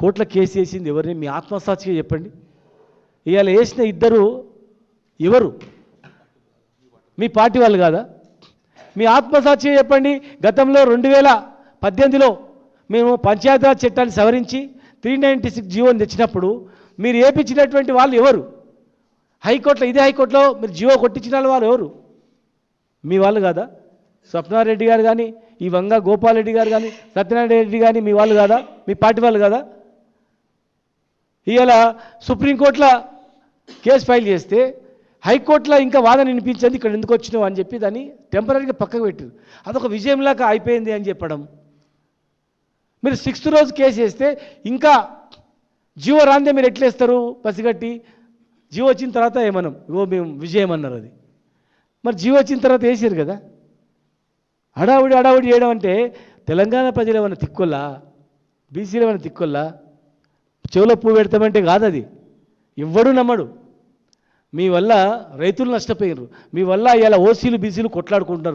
కోట్ల కేసు వేసింది ఎవరిని? మీ ఆత్మసాక్షిగా చెప్పండి. ఇవాళ వేసిన ఇద్దరు ఎవరు? మీ పార్టీ వాళ్ళు కాదా? మీ ఆత్మసాక్షిగా చెప్పండి. గతంలో రెండు వేల పద్దెనిమిదిలో మేము పంచాయతీరాజ్ చట్టాన్ని సవరించి త్రీ నైంటీ సిక్స్ జీవోని తెచ్చినప్పుడు మీరు ఏపించినటువంటి వాళ్ళు ఎవరు? హైకోర్టులో ఇదే హైకోర్టులో మీరు జీవో కొట్టించిన వాళ్ళు ఎవరు? మీ వాళ్ళు కాదా? స్వప్నారెడ్డి గారు కానీ ఈ వంగ గోపాలరెడ్డి గారు కానీ సత్యనారాయణ రెడ్డి కానీ మీ వాళ్ళు కాదా? మీ పార్టీ వాళ్ళు కాదా? ఇవాళ సుప్రీంకోర్టులో కేసు ఫైల్ చేస్తే హైకోర్టులో ఇంకా వాదన వినిపించింది ఇక్కడ ఎందుకు వచ్చినావు అని చెప్పి దాన్ని టెంపరీగా పక్కకు పెట్టారు. అదొక విజయంలాగా అయిపోయింది అని చెప్పడం. మీరు సిక్స్త్ రోజు కేసు వేస్తే ఇంకా జీవో రాందే మీరు ఎట్లేస్తారు? పసిగట్టి జీవో వచ్చిన తర్వాత ఏమనం? ఇగో మేము విజయం అన్నారు అది. మరి జీవో వచ్చిన తర్వాత వేసారు కదా? హడావుడి హడావుడి చేయడం అంటే తెలంగాణ ప్రజలు ఏమైనా తిక్కొల్లా? బీసీలు ఏమైనా తిక్కొల్లా? చెవులో పువ్వు పెడతామంటే కాదు అది ఎవ్వడు నమ్మడు. మీ వల్ల రైతులు నష్టపోయారు మీ వల్ల ఇలా ఓసీలు బీసీలు కొట్లాడుకుంటున్నారు.